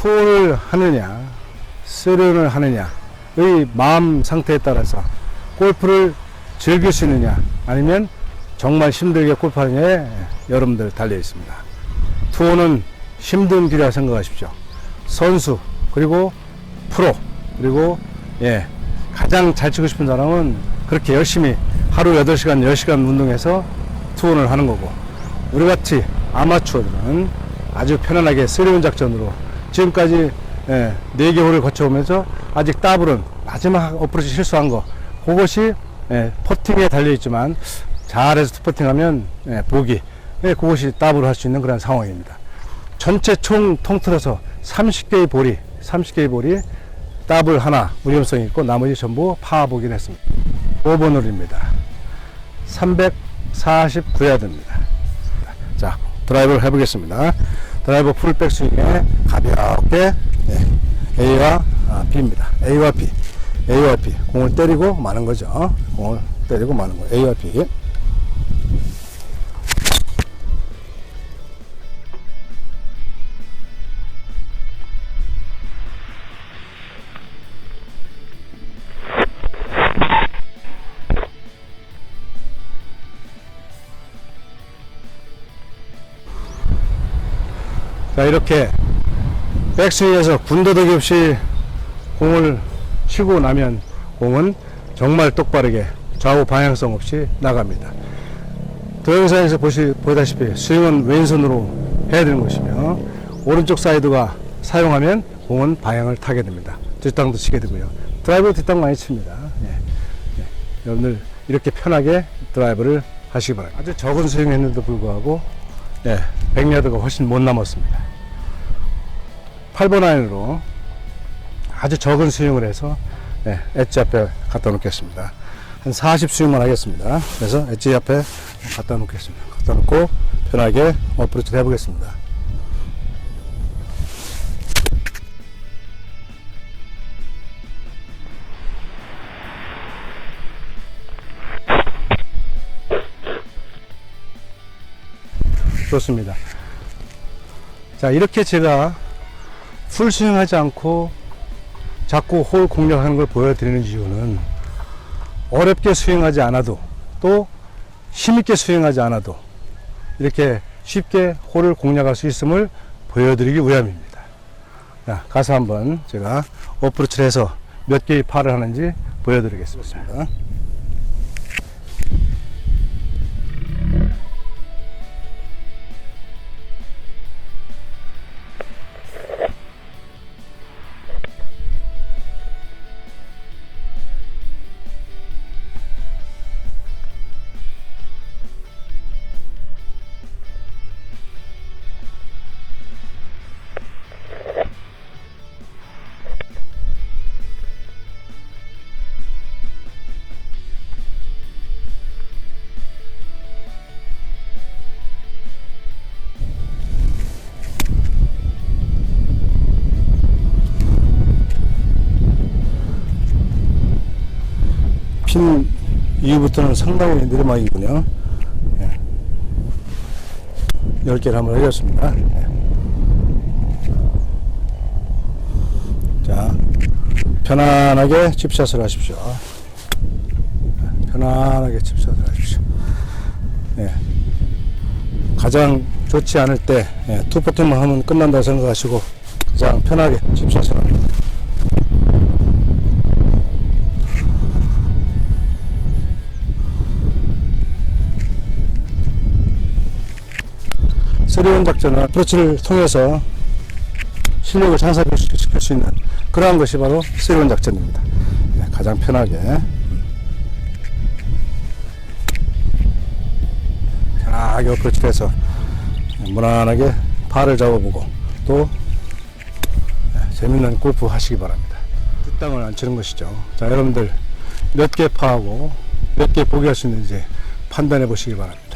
투혼을 하느냐, 쓰련을 하느냐의 마음 상태에 따라서 골프를 즐길 수 있느냐, 아니면 정말 힘들게 골프하느냐에 여러분들 달려 있습니다. 투혼은 힘든 길이라 생각하십시오. 선수, 그리고 프로, 그리고 예, 가장 잘 치고 싶은 사람은 그렇게 열심히 하루 8시간, 10시간 운동해서 투혼을 하는 거고, 우리 같이 아마추어들은 아주 편안하게 쓰리온 작전으로 지금까지 예, 4개 홀을 거쳐오면서 아직 더블은 마지막 어프로치 실수한 거 그것이 예, 퍼팅에 달려있지만 잘해서 퍼팅하면 예, 보기 예, 그것이 더블을 할 수 있는 그런 상황입니다. 전체 총 통틀어서 30개의 볼이 30개의 볼이 더블 하나 위험성이 있고 나머지 전부 파보긴 했습니다. 5번 홀입니다. 349야드입니다. 자, 드라이브를 해보겠습니다. 드라이버 풀백 스윙에 가볍게 네, A와 아, B입니다. A와 B. B. 공을 때리고 마는 거죠. 공을 때리고 마는 거예 자, 이렇게 백스윙에서 군더더기 없이 공을 치고 나면 공은 정말 똑바르게 좌우 방향성 없이 나갑니다. 동영상에서 보시, 보다시피 스윙은 왼손으로 해야 되는 것이며 오른쪽 사이드가 사용하면 공은 방향을 타게 됩니다. 뒷땅도 치게 되고요. 드라이브 뒷땅 많이 칩니다. 예. 예. 여러분들 이렇게 편하게 드라이브를 하시기 바랍니다. 아주 적은 스윙했는데도 불구하고 예, 100야드가 훨씬 못 남았습니다. 8번 아이언으로 아주 적은 스윙을 해서 예, 엣지 앞에 갖다 놓겠습니다. 한 40 스윙만 하겠습니다. 그래서 엣지 앞에 갖다 놓겠습니다. 갖다 놓고 편하게 어프로치 해보겠습니다. 좋습니다. 자, 이렇게 제가 풀 스윙하지 않고 자꾸 홀 공략하는 걸 보여드리는 이유는 어렵게 스윙하지 않아도 또 힘있게 스윙하지 않아도 이렇게 쉽게 홀을 공략할 수 있음을 보여드리기 위함입니다. 자, 가서 한번 제가 어프로치를 해서 몇 개의 파를 하는지 보여드리겠습니다. 핀 이후부터는 상당히 내리막이군요. 예. 10개를 한번 해줬습니다. 예. 자, 편안하게 칩샷을 하십시오. 편안하게 칩샷을 하십시오. 예. 가장 좋지 않을 때, 예, 투퍼팅만 하면 끝난다고 생각하시고, 가장 편하게 칩샷을 합니다. 세리온 작전은 어프로치를 통해서 실력을 향상시킬 수 있는 그러한 것이 바로 세리온 작전입니다. 네, 가장 편하게 편하게 어프로치를 해서 무난하게 팔을 잡아보고 또 네, 재밌는 골프 하시기 바랍니다. 뒷땅을 안 치는 것이죠. 자 여러분들 몇 개 파하고 몇개 포기할 수 있는지 판단해 보시기 바랍니다.